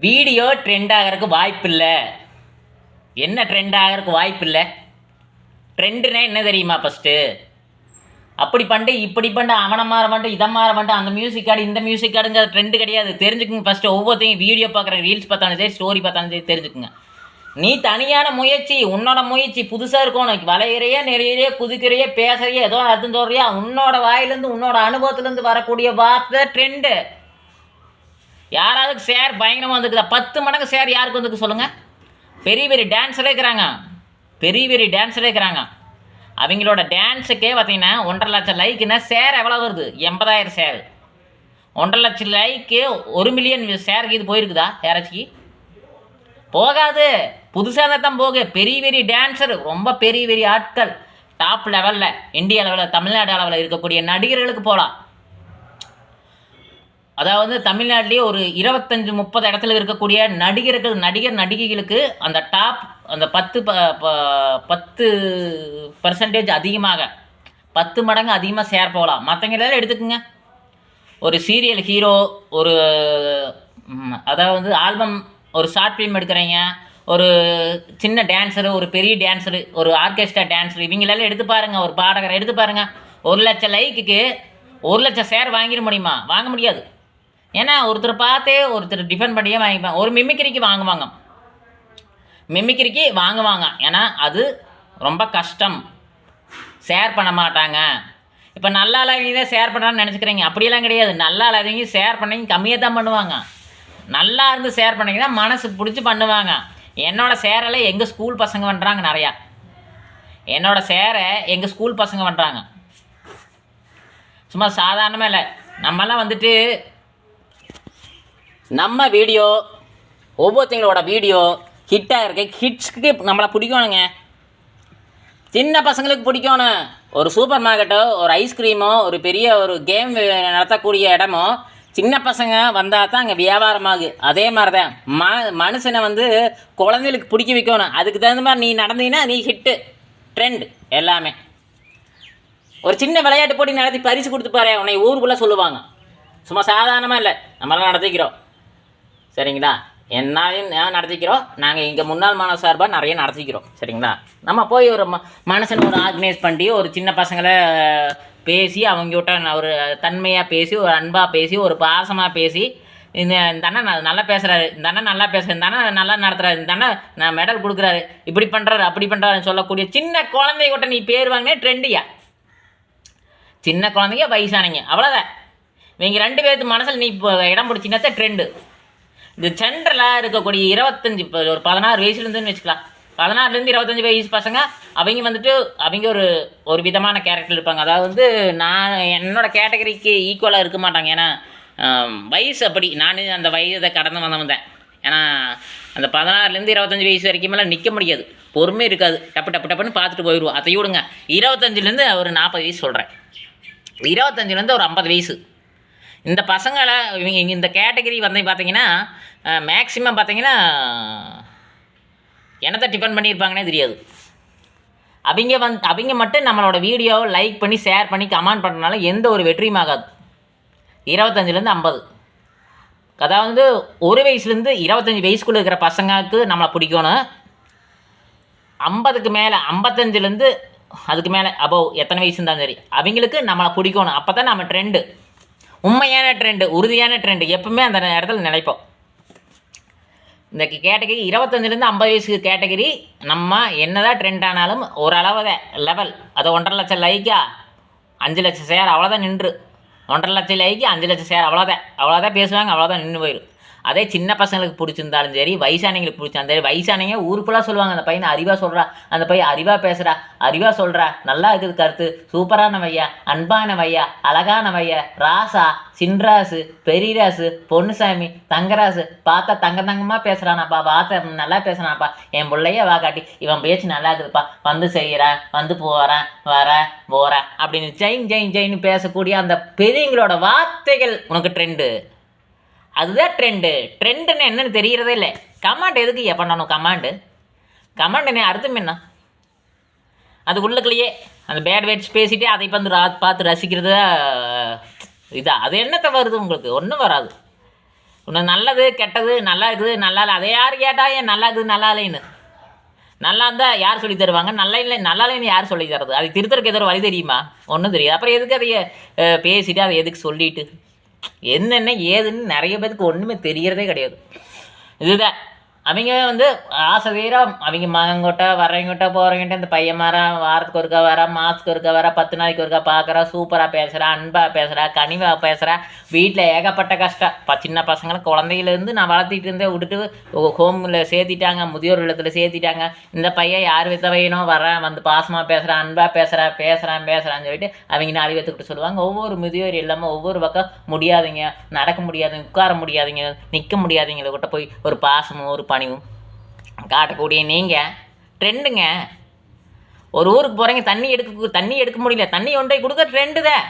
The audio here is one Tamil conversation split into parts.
வீடியோ ட்ரெண்ட் ஆகிறதுக்கு வாய்ப்பு இல்லை என்ன ட்ரெண்ட் ஆகிறதுக்கு வாய்ப்பு இல்லை ட்ரெண்டுனா என்ன தெரியுமா ஃபஸ்ட்டு அப்படி பண்ணிட்டு இப்படி பண்ணிட்டு அவனை மாற பண்ணிட்டு இதை மாற பண்ணிட்டு அந்த மியூசிக் கார்டு இந்த மியூசிக் கார்டுங்க ட்ரெண்டு கிடையாது. தெரிஞ்சுக்குங்க ஃபஸ்ட்டு ஒவ்வொருத்தையும் வீடியோ பார்க்குற ரீல்ஸ் பார்த்தாலும் சரி ஸ்டோரி பார்த்தாலும் சரி தெரிஞ்சுக்குங்க. நீ தனியான முயற்சி உன்னோட முயற்சி புதுசாக இருக்கணும். வளையிறையே நிறைய குதிக்கிறையே பேசுறையே ஏதோ அர்த்தம் சொல்கிறியா உன்னோட வாயிலேருந்து உன்னோட அனுபவத்துலேருந்து வரக்கூடிய வார்த்தை ட்ரெண்டு யாராவது ஷேர் பயங்கரமாக வந்துருக்குதா? பத்து மடங்கு ஷேர் யாருக்கு வந்துருக்கு சொல்லுங்கள் பெரிய பெரிய டான்ஸரே இருக்கிறாங்க. பெரிய பெரிய டான்ஸரே இருக்கிறாங்க. அவங்களோட டான்ஸுக்கே பார்த்தீங்கன்னா ஒன்றரை லட்சம் லைக்குன்னா ஷேர் எவ்வளோ வருது? எண்பதாயிரம் ஷேர் ஒன்றரை லட்சம் லைக்கு ஒரு மில்லியன் ஷேருக்கு இது போயிருக்குதா? யாராச்சுக்கு? போகாது. புதுசாக தான் போகு. பெரிய பெரிய டான்ஸர் ரொம்ப பெரிய பெரிய ஆட்கள். டாப் லெவலில் இந்திய லெவலில் தமிழ்நாடு அளவில் இருக்கக்கூடிய நடிகர்களுக்கு போகலாம். அதாவது தமிழ்நாட்டிலேயே ஒரு இருபத்தஞ்சு முப்பது இடத்துல இருக்கக்கூடிய நடிகர்கள் நடிகர் நடிகைகளுக்கு அந்த டாப் அந்த பத்து ப ப- பத்து பர்சன்டேஜ் அதிகமாக பத்து மடங்கு அதிகமாக சேர் போகலாம். மற்றவங்க எடுத்துக்கோங்க. ஒரு சீரியல் ஹீரோ ஒரு அதாவது ஆல்பம் ஒரு ஷார்ட் ஃபிலிம் எடுக்கிறீங்க ஒரு சின்ன டான்ஸரு ஒரு பெரிய டான்ஸரு ஒரு ஆர்கெஸ்ட்ரா டான்ஸர் இவங்களெல்லாம் எடுத்து பாருங்கள் ஒரு பாடகரை எடுத்து பாருங்கள் ஒரு லட்சம் லைக்குக்கு ஒரு லட்சம் சேர் வாங்கிட முடியுமா? வாங்க முடியாது. ஏன்னா ஒருத்தர் பார்த்தே ஒருத்தர் டிஃபெண்ட் பண்ணியே வாங்கிப்பாங்க ஒரு மிமிக்கிரிக்கு வாங்குவாங்க. மிம்மிக்கிரிக்கு வாங்குவாங்க. ஏன்னா அது ரொம்ப கஷ்டம். ஷேர் பண்ண மாட்டாங்க. இப்போ நல்லா இல்லாதவங்க தான் ஷேர் பண்ணுறான்னு நினச்சிக்கிறீங்க. அப்படியெல்லாம் கிடையாது. நல்லா இல்லாதவங்க ஷேர் பண்ணி கம்மியாக தான் பண்ணுவாங்க. நல்லா இருந்து ஷேர் பண்ணிங்கன்னா மனசு பிடிச்சி பண்ணுவாங்க. என்னோடய சேரலை எங்கள் ஸ்கூல் பசங்க பண்ணுறாங்க நிறையா. என்னோடய சேரை எங்கள் ஸ்கூல் பசங்க பண்ணுறாங்க சும்மா சாதாரணமாக இல்லை. நம்மலாம் வந்துட்டு நம்ம வீடியோ ஒவ்வொருத்தங்களோட வீடியோ ஹிட்டாக இருக்கு ஹிட்ஸ்க்கு நம்மளை பிடிக்கணுங்க. சின்ன பசங்களுக்கு பிடிக்கணும். ஒரு சூப்பர் மார்க்கெட்டோ ஒரு ஐஸ்கிரீமோ ஒரு பெரிய ஒரு கேம் நடத்தக்கூடிய இடமோ சின்ன பசங்க வந்தால் தான் அங்கே வியாபாரமாகு அதே மாதிரி தான் ம மனுஷனை வந்து குழந்தைகளுக்கு பிடிக்க வைக்கணும். அதுக்கு தகுந்த மாதிரி நீ நடந்தீங்கன்னா நீ ஹிட்டு ட்ரெண்ட் எல்லாமே. ஒரு சின்ன விளையாட்டு போட்டி நடத்தி பரிசு கொடுத்து பாரு உன்னை ஊருக்குள்ளே சொல்லுவாங்க. சும்மா சாதாரணமாக இல்லை. நம்மளாம் நடத்திக்கிறோம். சரிங்களா? என்னாலையும் நான் நடத்திக்கிறோம்? நாங்கள் இங்கே முன்னாள் மாணவ சார்பாக நிறைய நடத்திக்கிறோம். சரிங்களா? நம்ம போய் ஒரு ம மனுஷன் ஒரு ஆர்கனைஸ் பண்ணி ஒரு சின்ன பசங்களை பேசி அவங்ககிட்ட ஒரு தன்மையாக பேசி ஒரு அன்பாக பேசி ஒரு பாசமாக பேசி இந்த இந்த அண்ணன் நல்லா பேசுகிறாரு இந்த அண்ணன் நல்லா பேசுகிறார் இந்த அண்ணன் நல்லா நடத்துகிறாரு இந்த அண்ணன் நான் மெடல் கொடுக்குறாரு. இப்படி பண்ணுறாரு அப்படி பண்ணுறாருன்னு சொல்லக்கூடிய சின்ன குழந்தைகிட்ட நீ பேர் வாங்கினே ட்ரெண்டியா சின்ன குழந்தைங்க வயசானீங்க அவ்வளோதான் இவங்க ரெண்டு பேர்த்து மனசில் நீ இப்போ இடம் பிடிச்சின்னா ட்ரெண்டு இந்த சென்டரில் இருக்கக்கூடிய இருபத்தஞ்சி இப்போ ஒரு பதினாறு வயசுலேருந்துன்னு வச்சுக்கலாம். பதினாறுலேருந்து இருபத்தஞ்சி வயசு பசங்க அவங்க வந்துட்டு அவங்க ஒரு ஒரு விதமான கேரக்டர் இருப்பாங்க. அதாவது வந்து நான் என்னோடய கேட்டகரிக்கு ஈக்குவலாக இருக்க மாட்டாங்க. ஏன்னா வயசு அப்படி. நான் அந்த வயதை கடந்து வந்த வந்தேன் ஏன்னா அந்த பதினாறுலேருந்து இருபத்தஞ்சி வயசு வரைக்கும் மேலே நிற்க முடியாது. பொறுமை இருக்காது. டப்பு டப்பு டப்புன்னு பார்த்துட்டு போயிடுவோம். அதை விடுங்க இருபத்தஞ்சிலேருந்து ஒரு நாற்பது வயசு சொல்கிறேன் இருபத்தஞ்சிலேருந்து ஒரு ஐம்பது வயசு. இந்த பசங்களை இவங்க இந்த கேட்டகரி வந்து பார்த்தீங்கன்னா மேக்ஸிமம் பார்த்தீங்கன்னா என்னத்தை டிபெண்ட் பண்ணியிருப்பாங்கன்னே தெரியாது. அவங்க வந்து அவங்க மட்டும் நம்மளோட வீடியோவை லைக் பண்ணி ஷேர் பண்ணி கமெண்ட் பண்ணுறதுனால எந்த ஒரு வெற்றியும் ஆகாது. இருபத்தஞ்சிலேருந்து ஐம்பது. அதாவது ஒரு வயசுலேருந்து இருபத்தஞ்சி வயசுக்குள்ளே இருக்கிற பசங்களுக்கு நம்மளை பிடிக்கணும் ஐம்பதுக்கு மேலே ஐம்பத்தஞ்சிலேருந்து அதுக்கு மேலே அபவ் எத்தனை வயசு இருந்தாலும் சரி. அவங்களுக்கு நம்மளை பிடிக்கணும் அப்போ தான் நம்ம ட்ரெண்டு உண்மையான ட்ரெண்டு உறுதியான ட்ரெண்டு எப்பவுமே அந்த இடத்துல நினைப்போம் இந்த கேட்டகரி இருபத்தஞ்சிலேருந்து ஐம்பது வயசு கேட்டகரி நம்ம என்னதான் ட்ரெண்ட் ஆனாலும் ஓரளவு தான் லெவல் அது ஒன்றரை லட்சம் லைக்கா அஞ்சு லட்சம் சேர் அவ்வளோதான் நின்று. ஒன்றரை லட்சம் லைக்கு அஞ்சு லட்சம் சேர் அவ்வளோதான் அவ்வளோதான் பேசுவாங்க அவ்வளோதான் நின்று போயிடும் அதே சின்ன பசங்களுக்கு பிடிச்சிருந்தாலும் சரி வயசானவங்களுக்கு பிடிச்சாலும் சரி வயசானவங்க ஊருக்குள்ளே சொல்லுவாங்க அந்த பையனை அறிவாக சொல்கிறா அந்த பையன் அறிவாக பேசுகிறா அறிவாக சொல்கிறா நல்லா இருக்குது கருத்து சூப்பரான வையா அன்பான வையா அழகான வையா ராசா சின்ராசு பெரியராசு பொன்னுசாமி தங்கராசு பார்த்தா தங்க தங்கமாக பேசுகிறானாப்பா பார்த்த நல்லா பேசுகிறான்ப்பா என் பிள்ளைய வா காட்டி இவன் பேச்சு நல்லா இருக்குதுப்பா வந்து செய்கிறேன் வந்து போகிறேன் வரேன் போகிறேன் அப்படின்னு ஜெயின் ஜெயின் ஜெயின்னு பேசக்கூடிய அந்த பெரியவங்களோட வார்த்தைகள் உனக்கு ட்ரெண்டு அதுதான் ட்ரெண்டு ட்ரெண்டுன்னு என்னன்னு தெரியறதே இல்லை. கமாண்ட் எதுக்கு ஏ பண்ணணும் கமாண்டு கமாண்ட் என்ன அர்த்தம் என்ன? அது உள்ளுக்குள்ளேயே அந்த பேட் வேர்ட்ஸ் பேசிட்டு அதை வந்து பார்த்து ரசிக்கிறது இதாக இதா? அது என்னத்தை வருது உங்களுக்கு? ஒன்றும் வராது. இன்னும் நல்லது கெட்டது நல்லா இருக்குது நல்லா இல்லை. அதை யார் கேட்டால் ஏன் நல்லா இருக்குது நல்லா இல்லைன்னு? நல்லா இருந்தால் யார் சொல்லி தருவாங்க? நல்லா இல்லை நல்லா இல்லைன்னு யார் சொல்லி தரது? அது திருத்தருக்கு ஏதோ ஒரு வழி தெரியுமா? ஒன்றும் தெரியாது. அப்புறம் எதுக்கு அதை பேசிவிட்டு அதை எதுக்கு சொல்லிட்டு? என்னென்ன ஏதுன்னு நிறைய பேருக்கு ஒன்றுமே தெரியறதே கிடையாது. இதுதான். அவங்க வந்து ஆசை தீர அவங்க மகங்கிட்ட வரவங்கிட்ட போகிறவங்கிட்ட இந்த பையன் மாற வாரத்துக்கு ஒருக்கா வர மாதத்துக்கு ஒருக்கா வர பத்து நாளைக்கு ஒருக்கா பார்க்குறா சூப்பராக பேசுகிறா அன்பாக பேசுகிறா கனிவாக பேசுகிறா வீட்டில் ஏகப்பட்ட கஷ்டம். இப்போ சின்ன பசங்களை குழந்தையிலேருந்து நான் வளர்த்திட்டு இருந்தே விட்டுட்டு ஹோமில் சேர்த்திட்டாங்க. முதியோர் இல்லத்தில் சேர்த்திட்டாங்க. இந்த பையன் யார் வித்த வையனோ வர்றான் வந்து பாசமாக பேசுகிறான் அன்பாக பேசுகிறான் பேசுகிறான் பேசுகிறான்னு சொல்லிட்டு அவங்க நாலு பேத்துக்கிட்ட சொல்லுவாங்க. ஒவ்வொரு முதியோர் இல்லாமல் ஒவ்வொரு பக்கம் முடியாதீங்க. நடக்க முடியாதுங்க உட்கார முடியாதீங்க நிற்க முடியாதீங்கள கிட்ட போய் ஒரு பாசமும் ஒரு பணிவும் காட்டக்கூடிய நீங்கள் ட்ரெண்டுங்க. ஒரு ஊருக்கு போகிறீங்க தண்ணி எடுக்க தண்ணி எடுக்க முடியல தண்ணி கொண்டு போய் கொடுக்க ட்ரெண்டு தான்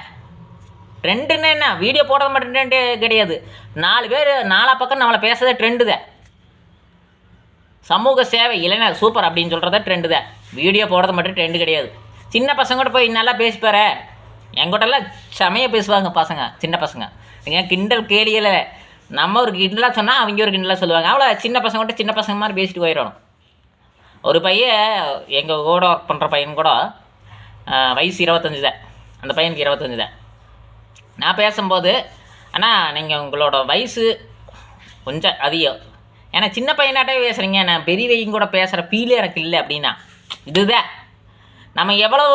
ட்ரெண்டுன்னு என்ன? வீடியோ போடுறது மட்டும் ட்ரெண்டு கிடையாது. நாலு பேர் நாலா பக்கம் நம்மளை பேசுறதே ட்ரெண்டு தான் சமூக சேவை இல்லைனா சூப்பர் அப்படின்னு சொல்கிறத ட்ரெண்டு தான் வீடியோ போடுறது மட்டும் ட்ரெண்டு கிடையாது. சின்ன பசங்கள்ட்ட போய் நல்லா பேசிப்பாரு. எங்கிட்டலாம் செமையாக பேசுவாங்க பசங்க சின்ன பசங்க. ஏன் கிண்டல் கேலியில் நம்ம ஒரு கிண்டலாக சொன்னால் அவங்க ஒரு கிண்டலாக சொல்லுவாங்க. அவ்வளோ சின்ன பசங்கள்ட்ட சின்ன பசங்க மாதிரி பேசிட்டு போயிடணும். ஒரு பையன் எங்கள் கூட ஒர்க் பண்ணுற பையன் கூட வயசு இருபத்தஞ்சி தான். அந்த பையனுக்கு இருபத்தஞ்சி தான். நான் பேசும்போது அண்ணா நீங்கள் உங்களோட வயசு கொஞ்சம் அதிகம். ஏன்னா சின்ன பையனாட்டே பேசுகிறீங்க நான் பெரியவையும் கூட பேசுகிற ஃபீலே எனக்கு இல்லை அப்படின்னா. இதுதான். நம்ம எவ்வளோ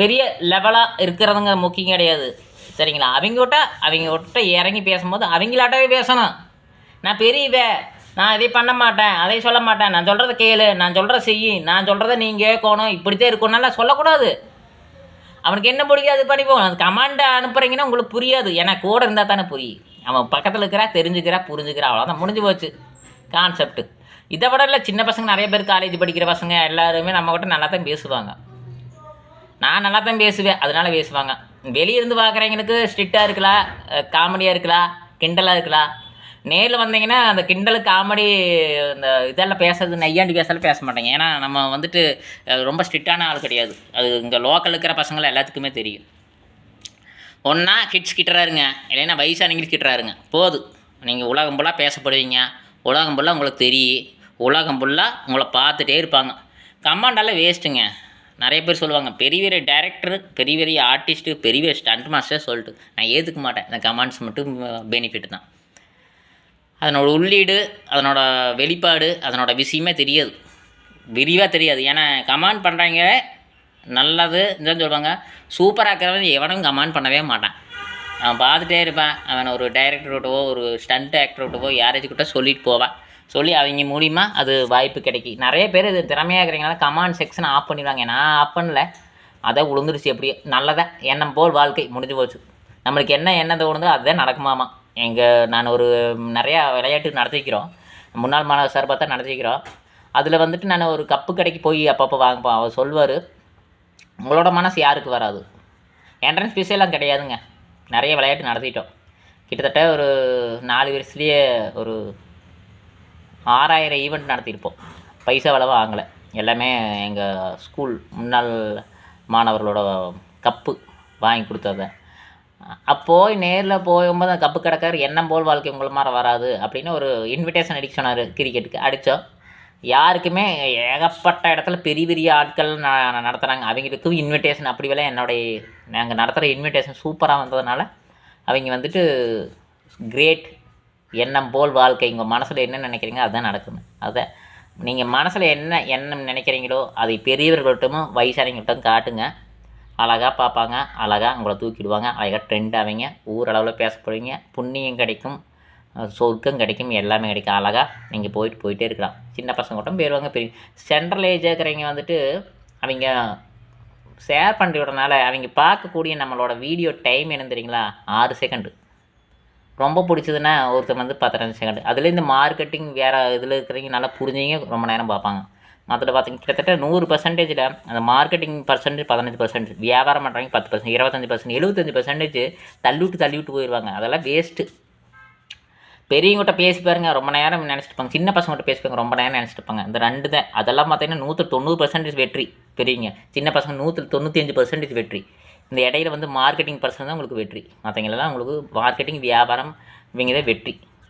பெரிய லெவலாக இருக்கிறதுங்க முக்கியம் கிடையாது. சரிங்களா? அவங்ககிட்ட அவங்ககிட்ட இறங்கி பேசும்போது அவங்களாட்டவே பேசணும். நான் பெரியவே நான் இதை பண்ண மாட்டேன் அதை சொல்ல மாட்டேன். நான் சொல்கிறத கேளு நான் சொல்கிறத செய் நான் சொல்கிறத நீங்கள் கேட்கணும். இப்படித்தான் இருக்கணும்லாம் சொல்லக்கூடாது. அவனுக்கு என்ன பிடிக்காது பண்ணிப்போம் அது கமாண்டை அனுப்புகிறீங்கன்னா உங்களுக்கு புரியாது. ஏன்னா கூட இருந்தால் தானே புரியும். அவன் பக்கத்தில் இருக்கிறா தெரிஞ்சுக்கிறா புரிஞ்சுக்கிறா. அவ்வளோதான் முடிஞ்சு போச்சு. கான்செப்ட் இதை விட இல்லை சின்ன பசங்க நிறைய பேர் காலேஜ் படிக்கிற பசங்க எல்லாருமே நம்ம கிட்ட நல்லா தான் பேசுவாங்க. நான் நல்லா தான் பேசுவேன். அதனால பேசுவாங்க. வெளியிருந்து பார்க்குறவங்களுக்கு ஸ்ட்ரிக்டாக இருக்கலாம் காமெடியாக இருக்கலாம் கிண்டலாக இருக்கலாம் நேரில் வந்தீங்கன்னா அந்த கிண்டல் காமெடி இந்த இதெல்லாம் பேசுறது நையாண்டி பேசலாம் பேச மாட்டேங்க. ஏன்னா நம்ம வந்துட்டு ரொம்ப ஸ்ட்ரிக்டான ஆள் கிடையாது. அது இங்கே லோக்கல் இருக்கிற பசங்களை எல்லாத்துக்குமே தெரியும். ஒன்றா கிட்ஸ் கிட்டுறாருங்க இல்லைன்னா வயசானவங்களுக்கு கிட்டறாருங்க போதும் நீங்கள் உலகம் ஃபுல்லாக பேசப்படுவீங்க. உலகம் ஃபுல்லாக உங்களுக்கு தெரியும். உலகம் ஃபுல்லாக உங்களை பார்த்துட்டே இருப்பாங்க. கமாண்டெல்லாம் வேஸ்ட்டுங்க நிறைய பேர் சொல்லுவாங்க பெரிய பெரிய டேரக்டர் பெரிய பெரிய ஆர்டிஸ்ட்டு பெரிய பெரிய ஸ்டண்ட் மாஸ்டர் சொல்லிட்டு. நான் ஏற்றுக்க மாட்டேன். இந்த கமாண்ட்ஸ் மட்டும் பெனிஃபிட் தான். அதனோட உள்ளீடு அதனோட வெளிப்பாடு அதனோட விஷயமே தெரியாது. விரிவாக தெரியாது. ஏன்னா கமாண்ட் பண்ணுறாங்க நல்லது இதுதான் சொல்லுவாங்க சூப்பராக இருக்கிறவன் எவனும் கமாண்ட் பண்ணவே மாட்டான். அவன் பார்த்துட்டே இருப்பான். அவன் ஒரு டைரக்டர்கிட்டவோ ஒரு ஸ்டண்ட் ஆக்டர்கிட்டவோ யாரேஜ்கிட்ட கிட்ட சொல்லிட்டு போவான். சொல்லி அவங்க மூலிமா அது வாய்ப்பு கிடைக்கி. நிறைய பேர் இது திறமையாக இருக்கிறீங்களா கமாண்ட் செக்ஷன் ஆஃப் பண்ணிடுவாங்க. நான் ஆஃப் பண்ணல. அதை உளுந்துருச்சு அப்படியே நல்லதாக எண்ணம் போல் வாழ்க்கை முடிஞ்சு போச்சு. நம்மளுக்கு என்ன எண்ணம் தோணுதோ அதுதான் நடக்குமாமா எங்கள் நான் ஒரு நிறையா விளையாட்டு நடத்திக்கிறோம். முன்னாள் மாணவர் சார் பார்த்தா நடத்திக்கிறோம். அதில் வந்துட்டு நான் ஒரு கப்பு கடைக்கு போய் அப்பப்போ வாங்கப்போம். அவர் சொல்வார் உங்களோட மனசு யாருக்கு வராது? என்ட்ரன்ஸ் ஃபீஸெல்லாம் கிடையாதுங்க. நிறைய விளையாட்டு நடத்திட்டோம். கிட்டத்தட்ட ஒரு நாலு வருஷத்துலேயே ஒரு ஆறாயிரம் ஈவெண்ட் நடத்தியிருப்போம். பைசா அளவு வாங்கலை. எல்லாமே எங்கள் ஸ்கூல் முன்னாள் மாணவர்களோட கப்பு வாங்கி கொடுத்தது. அப்போது நேரில் போகும்போது அந்த கப்பு கிடக்கார் எண்ணம் போல் வாழ்க்கை உங்களை மாதிரி வராது? அப்படின்னு ஒரு இன்விடேஷன் அடிக்க சொன்னார் கிரிக்கெட்டுக்கு அடித்தோம் யாருக்குமே ஏகப்பட்ட இடத்துல பெரிய பெரிய ஆட்கள் ந நடத்துகிறாங்க அவங்களுக்கும் இன்விடேஷன் அப்படி வேலை என்னுடைய நாங்கள் நடத்துகிற இன்விடேஷன் சூப்பராக வந்ததுனால அவங்க வந்துட்டு கிரேட் எண்ணம் போல் வாழ்க்கை. உங்கள் மனசில் என்ன நினைக்கிறீங்க அதுதான் நடக்குது அதை நீங்கள் மனசில் என்ன எண்ணம் நினைக்கிறீங்களோ அதை பெரியவர்கள்ட்டும் வயசானவங்கள்ட்டும் காட்டுங்க. அழகாக பார்ப்பாங்க. அழகாக உங்களை தூக்கிடுவாங்க. அழகாக ட்ரெண்ட் ஆவீங்க. ஊரளவில் பேசப்படுவீங்க புண்ணியம் கிடைக்கும். சொர்க்கம் கிடைக்கும். எல்லாமே கிடைக்கும். அழகாக நீங்கள் போயிட்டு போயிட்டே இருக்கலாம். சின்ன பசங்க கூட்டம் போயிடுவாங்க பெரிய சென்ட்ரல் ஏஜ் இருக்கிறவங்க வந்துட்டு அவங்க ஷேர் பண்ணுறதுனால அவங்க பார்க்கக்கூடிய நம்மளோட வீடியோ டைம் என்ன தெரியுங்களா? ஆறு செகண்டு ரொம்ப பிடிச்சதுன்னா ஒருத்தர் வந்து பதினஞ்சு செகண்ட் அதில் இந்த மார்க்கெட்டிங் வேறு இதில் இருக்கிறவங்க நல்லா புரிஞ்சவங்க ரொம்ப நேரம் பார்ப்பாங்க. மற்ற பார்த்தீங்க கிட்டத்தட்ட நூறு பர்சன்டேஜில் அந்த மார்க்கெட்டிங் பர்சன்டேஜ் பதினஞ்சு பர்சன்ட் வியாபாரம் பண்ணுறவங்க பத்து பர்சன்ட் இருபத்தஞ்சி பர்சன்ட் எழுபத்தஞ்சு பர்சன்டேஜ் தள்ளிவிட்டு தள்ளிவிட்டு போயிடுவாங்க அதெல்லாம் வேஸ்ட்டு பெரியவங்ககிட்ட பேசி பாருங்க ரொம்ப நேரம் நினச்சிட்டு இருப்பாங்க. சின்ன பசங்கள்ட்ட பேசிப்பாங்க ரொம்ப நேரம் நினச்சிட்டு இருப்பாங்க. இந்த ரெண்டு தான். அதெல்லாம் பார்த்தீங்கன்னா நூற்று தொண்ணூறு பர்சன்டேஜ் வெற்றி பெரியவங்க. சின்ன பசங்க நூற்று தொண்ணூற்றி அஞ்சு பர்சன்டேஜ் வெற்றி. இந்த இடையில வந்து மார்க்கெட்டிங் பர்சன் தான் உங்களுக்கு வெற்றி. மற்றவங்களெல்லாம் உங்களுக்கு மார்க்கெட்டிங் வியாபாரம் இவங்க தான் வெற்றி.